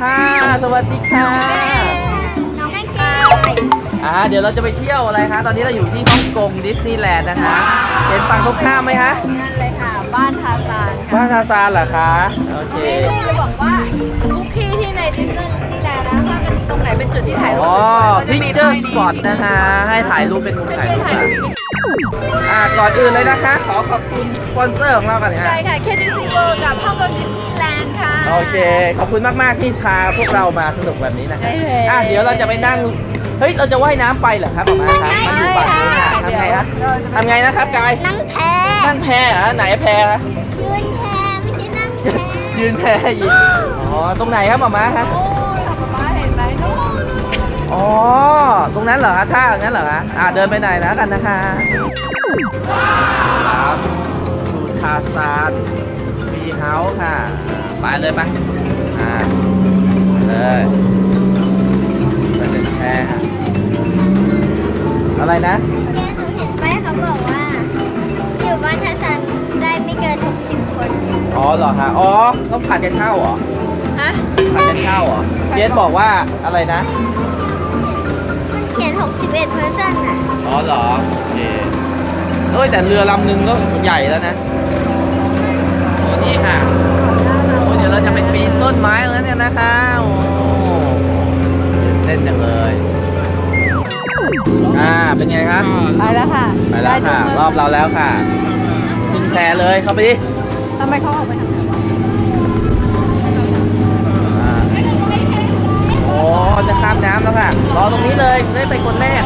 ค่ะ สวัสดีค่ะน้องแม่เกดอ่าเดี๋ยวเราจะไปเที่ยวอะไรคะ ตอนนี้เราอยู่ที่ฮ่องกงดิสนีย์แลนด์นะคะ เห็นฝั่งตรงข้ามไหมคะ นั่นเลยค่ะ บ้านทาซานบ้านทาซานเหรอคะ โอเค จะบอกว่าทุกที่ที่ในดิสนีย์แลนด์นะว่าเป็น ตรงไหนเป็นจุดที่ถ่ายรูปอ๋อสวยๆพิกเจอร์สปอตนะคะ ให้ถ่ายรูปเป็นมุมถ่ายรูปค่ะอ่าก่อนอื่นเลยนะคะ ขอขอบคุณสปอนเซอร์ของเรากันนะใช่ค่ะ KTC World กับฮ่องกงดิสนีย์แลนด์ค่ะ โอเค ขอบคุณมาก ๆ ที่พาพวกเรามาสนุกแบบนี้นะคะได้เลยอะ เดี๋ยวเราจะไปนั่ง เฮ้ย เราจะว่ายน้ำไปเหรอครับหมอมาครับมันอยู่ฝั่งนู้นค่ะทำไงคะทำไงนะครับกาย นั่งแพนั่งแพเหรอไหนแพคะยืนแพไม่ใช่นั่งแพยืนแพยินอ๋อ ตรงไหนครับหมอมาครับ อ๋อ ตรงนั้นเหรอคะท่าอย่างนั้นเหรอคะอ่าเดินไปไหนนะกันนะคะครับดูทาซานฟีเฮาส์ค่ะอ่าไปเลยไปอ่าไปเลยไปเป็นแพค่ะอะไรนะเจ๊หนูเห็นป้ายเขาบอกว่า อยู่บ้านทัศนได้ไม่เกิน60คน อ๋อเหรอคะอ๋อต้องผ่านกันเข้าเหรอฮะผ่านกันเข้าเหรอเจสบอกว่าอะไรนะมันเขียน 61 person อะ อ๋อเหรอโอเคเอ้ยแต่เรือลำหนึงก็ใหญ่แล้วนะโอ้นี่ค่ะโอ้เดี๋ยวเราจะไปปีนต้นไม้ตรงนั้นเนี่ยนะคะโอ้เต้นจังเลยอ่าเป็นไงครับไปแล้วค่ะไปแล้วค่ะ รอบเราแล้วค่ะขึ้นแพเลยเข้าไปดิทำไมเขาออกไปทา จะข้ามน้ำแล้วค่ะ รอตรงนี้เลยได้ไปคนแรก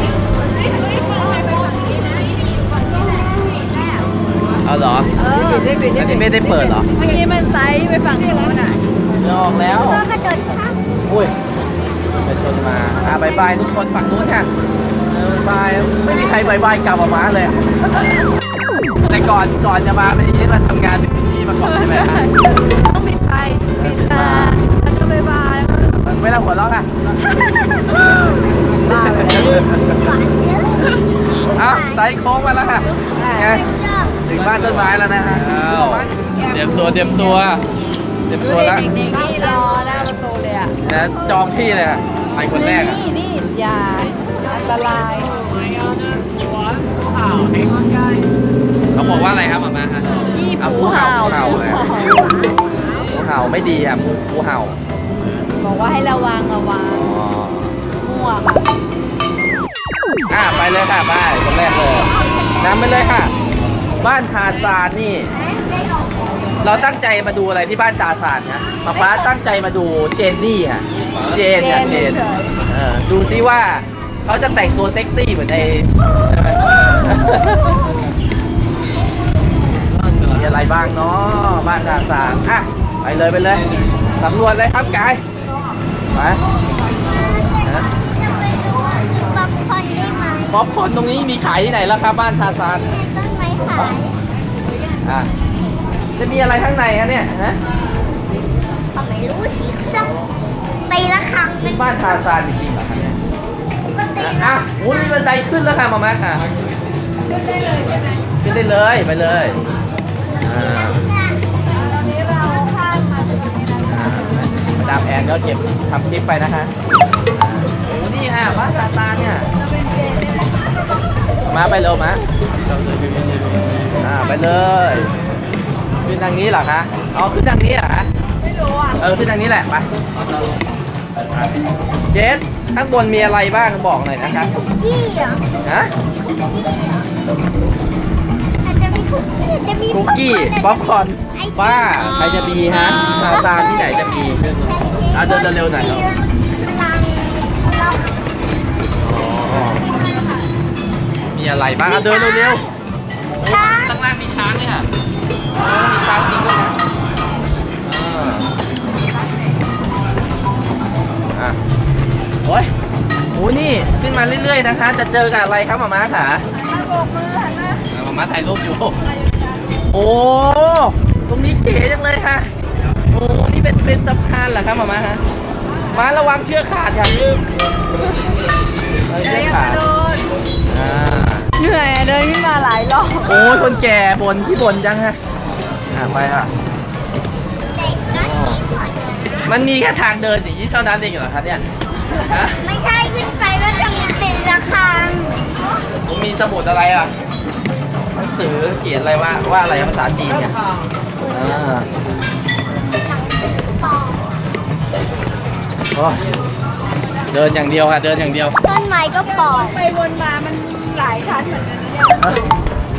เอาเหรอเอออันนี้ไม่ได้เปิดเหรอ เมื่อกี้มันไซส์ไปฝั่งโน้นอะเรือออกแล้วก็กระโดดข้ามอุ้ยไปชนมาอ่าบายบายทุกคนฝั่งนู้นค่ะเออบายไม่มีใครบายบายกลับออกมาเลย แต่ก่อนก่อนจะมาเป็นอย่างนี้เราทำงานเป็นพิธีมาก่อนใช่ไหมฮะต้องปิดไฟปิดตา ก็ไม่ต้องหัวเราะค่ะบ้าไปเลยก่อนเยอะเอ้าไซส์โค้งมาแล้วค่ะไงถึงบ้านต้นไม้แล้วนะฮะเตรียมตัวเตรียมตัวเตรียมดูตัวแล้วเด็กๆนี่รอหน้าประตูเลยอะนะจองที่เลยค่ะไปคนแรกอะนี่นี่อย่าอันตรายเขาบอกว่าอะไรครับหมามาฮะยี่เอาปูผู้เห่าเห่าผู้เห่าเลยงูเห่าไม่ดีครับงูเห่า บอกว่าให้ระวังระวังอ๋อมั่วค่ะอะไปเลยค่ะไปคนแรกเลยนำไปเลยค่ะ บ้านทาซานนี่ เราตั้งใจมาดูอะไรที่บ้านทาซานนะป๊าป๊าตั้งใจมาดูเจนนี่ค่ะเจนค่ะเจนเออดูซิว่าเขาจะแต่งตัวเซ็กซี่เหมือนในใช่ไหมมีอะไรบ้างเนาะบ้านทาซานอะไปเลยไปเลยสำรวจเลยครับกาย ไปนะจะไปดูว่าซื้อป๊อปคอร์นได้ไหมป๊อปคอร์นตรงนี้มีขายที่ไหนแล้วครับบ้านทาซานต้นไม้ขายอะจะมีอะไรข้างในฮะเนี่ยฮะเขาไม่รู้สิเครื่องตีละครั้งหนึงบ้านทาซานจริงๆเหรอครับเนี่ยก็ตีอะโอ้ยมีบันไดขึ้นแล้วค่ะมามาค่ะขึ้นได้เลยไปเลยอ่าตาดามแอนก็เก็บทำคลิปไปนะคะโอ้นี่ค่ะบ้านทาซานเนี่ยมาไปเร็วมาอ่าไปเลยขึ้นทางนี้เหรอคะอ๋อขึ้นทางนี้เหรอคะไม่รู้อะเออขึ้นทางนี้แหละไปเจสข้างบนมีอะไรบ้างบอกหน่อยนะคะกี้เหรอฮะอาจจะมีคุกกี้อาจจะมีคุกกี้ ป๊อปคอร์นบ้า ใครจะมีฮะซาซานที่ไหนจะมี อะเดินเร็วๆหน่อยครับพลังเราอ๋อมีอะไรบ้างอะเดินเร็วๆช้างข้างล่างมีช้างเนี่ยค่ะอ๋อมีช้างจริงด้วยนะอ่าอะโอ้ยโอ้นี่ขึ้นมาเรื่อยๆนะคะ จะเจอกับอะไรครับหมาม้าค่ะมาโบกมือหันมา อะหมาม้าถ่ายรูปอยู่ โอ้ ตรงนี้เก๋จังเลยค่ะโอ้นี่ เป็นเป็นสะพานเหรอครับหมาม้าฮะมาระวังเชือกขาดค่ะเอออย่าเชือกอย่าขาดโดนอ่า เหนื่อยอะเดินขึ้นมาหลายรอบโอ้ยคนแก่บนที่บนจังฮะอ่าไปค่ะเด็กนักกีฬามันมีแค่ทางเดินอย่างนี้เท่านั้นเองเหรอคะเนี่ยฮะไม่ใช่ขึ้นไปก็จะมีเป็นระฆังผมมีสมุดอะไรอะหนังสือเขียนอะไรว่าว่าอะไรภาษาจีนเนี่ยอ่า เดินอย่างเดียวค่ะ เดินอย่างเดียว ต้นไม้ก็ปลอมไปวนมามันหลายชั้นเหมือนกันนะเนี่ยเอ้ย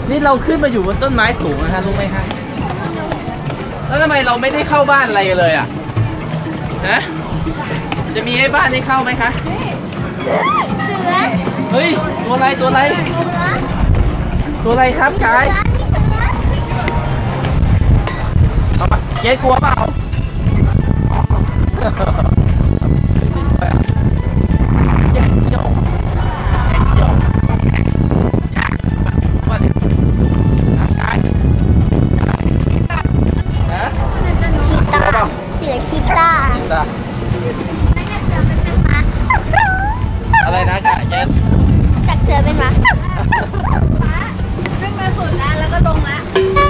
นี่เราขึ้นมาอยู่บนต้นไม้สูงนะฮะรู้ไหมฮะแล้วทำไมเราไม่ได้เข้าบ้านอะไรกันเลยอะฮะจะมีให้บ้านได้เข้าไหมคะเสือเฮ้ยตัวอะไรตัวอะไร เสือตัวอะไรครับกายเอามาเกดกลัวเปล่า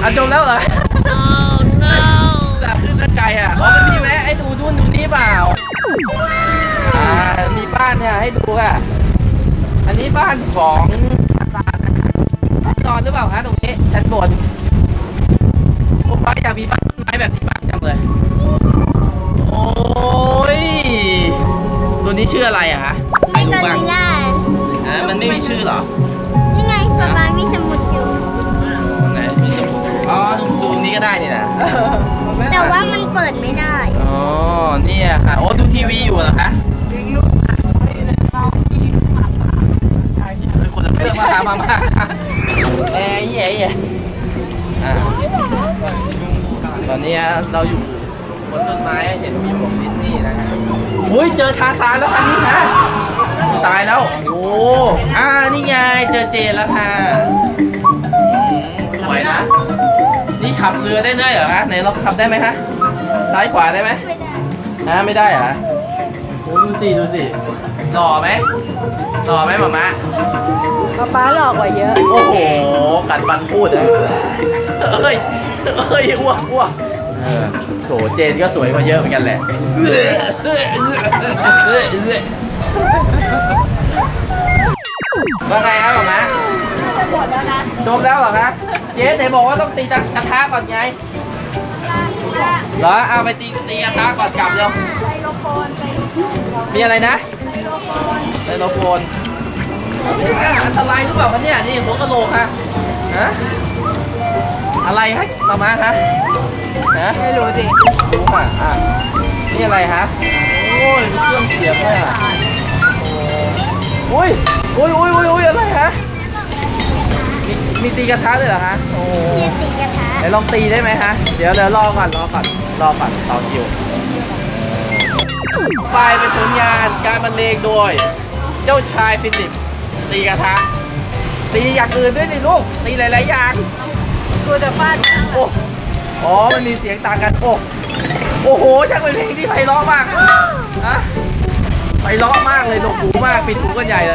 อะจบแล้วเหรอจะขึ้นตะไกลอะอ๋อมันมีแวะให้ดูนู่นดูนี่เปล่า อ่า มีบ้านเนี่ยให้ดูค่ะ อันนี้บ้านของอาจารย์นะคะนอนหรือเปล่าคะตรงนี้ชั้นบนผมว่าอยากมีบ้านต้นไม้แบบนี้บ้างจังเลย โอ้ย ตัวนี้ชื่ออะไรอะคะไม่กอบ้างริลล่าอ่ามันไม่มีชื่อเหรอ นี่ไงป๊าป๊ามีส ก็ได้นี่นะแต่ว่ามันเปิดไม่ได้ อ๋อเนี่ยค่ะ โอ้ดูทีวีอยู่เหรอคะเป็นคนละเรื่องมาหามามาเอ้ยเย้ยอะตอนนี้เราอยู่บนต้นไม้เห็นวิวของดิสนีย์นะฮะอุ้ยเจอทาซานแล้วคันนี้ค่ะตายแล้ว โอ้อ่านี่ไงเจอเจนแล้วค่ะ ขับเรือได้เลยเหรอคะไหนเราขับได้ไหมคะซ้ายขวาได้ไหมไม่ได้ฮะไม่ได้เหรอโอ้ดูสิดูสิหล่อไหมหล่อไหมหมามาป๊าป๊าหลอกกว่าเยอะ โอ้โหกัดฟันพูดนะเอ้ยเอ้ยอ้วกอ้วกเออโถเจนก็สวยกว่าเยอะเหมือนกันแหละว่าไงครับหมามา หมดแล้วนะจบแล้วเหรอคะเจ๊ไหนบอกว่าต้องตีกระทะก่อนไงเหรอเอาไปตีตีกระทะก่อนกลับเร็วไซโลโฟนไซมีอะไรนะโลโฟนไดโนโฟนอะอันตรายหรือเปล่าคะเนี่ยนี่หัวกะโหลกค่ะฮะอะไรฮะมามาคะฮะไม่รู้สิรู้ค่ะอะนี่อะไรฮะโอ้ยมีเครื่องเสียงด้วยอะโอ้ยโอ้ยโอ้ยโอ้ยโอ้ยอะไรฮะ มีมีตีกระทะด้วยเหรอฮะโอ้เรียนตีกระทะไหนลองตีได้ไหมฮะเดี๋ยวเดี๋ยวรอก่อนรอก่อนรอก่อนต่อคิวไปเป็นผลงานการบรรเลงโดย เจ้าชายฟิลิปตีกระทะตีอย่างอื่นด้วยสิลูกตีหลายๆอย่างกูจะฟาดนะโอ้อ๋อมันมีเสียงต่างกันโอ้โอ้โหช่างเป็นเพลงที่ไพเราะมากฮะไพเราะมากเลยหนวกหูมากปิดหูกันใหญ่เลย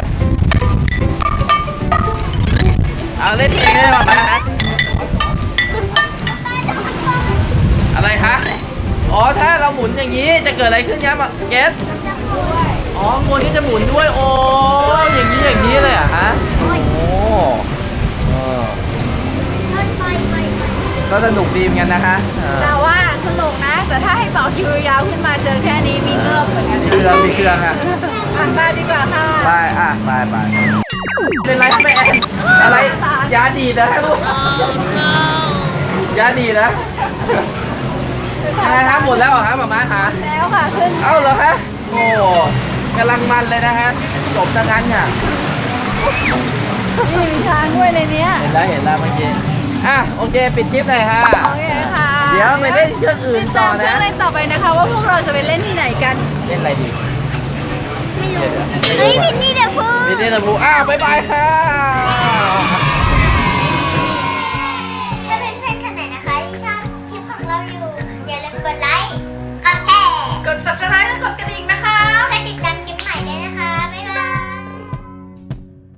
เอาเล่นเพลงได้ป่ะมาฮะอะไรคะอ๋อถ้าเราหมุนอย่างนี้จะเกิดอะไรขึ้นครับเกสอ๋อมวนก็จะหมุนด้วยโอ้อย่างนี้อย่างนี้เลยเหรอะฮะโอ้เออต้นไม้ไม้ก็สนุกดีเหมือนกันนะคะเออแต่ว่าสนุกนะ แต่ถ้าให้ต่อคิวยาวขึ้นมาเจอแค่นี้มีเงิบเหมือนกันมีเครื่องมีเครื่องอะอ่านตาดีกว่าค่ะ ไปอะไปไป เป็นไรแม่แอนอะไรยาดีดนะลูกยาดีดนะอะไรครับหมดแล้วเหรอครับหมาม้าคะแล้วค่ะขึ้นเอ้าเหรอคะโอ้กำลังมันเลยนะฮะจบซะงั้นค่ะนี่มีช้างด้วยในเนี้ยเห็นแล้วเห็นแล้วเมื่อกี้อะโอเคปิดคลิปหน่อยค่ะโอเคค่ะเดี๋ยวไปเล่นเครื่องอื่นต่อติดตามนะเครื่องเล่นต่อไปนะคะ ว่าพวกเราจะไปเล่นที่ไหนกัน เล่นอะไรดี ไม่รู้เฮ้ยพินนี่เดี๋ยวพูดนี่ นี้นะบูอ้าวบ๊ายบายค่ะ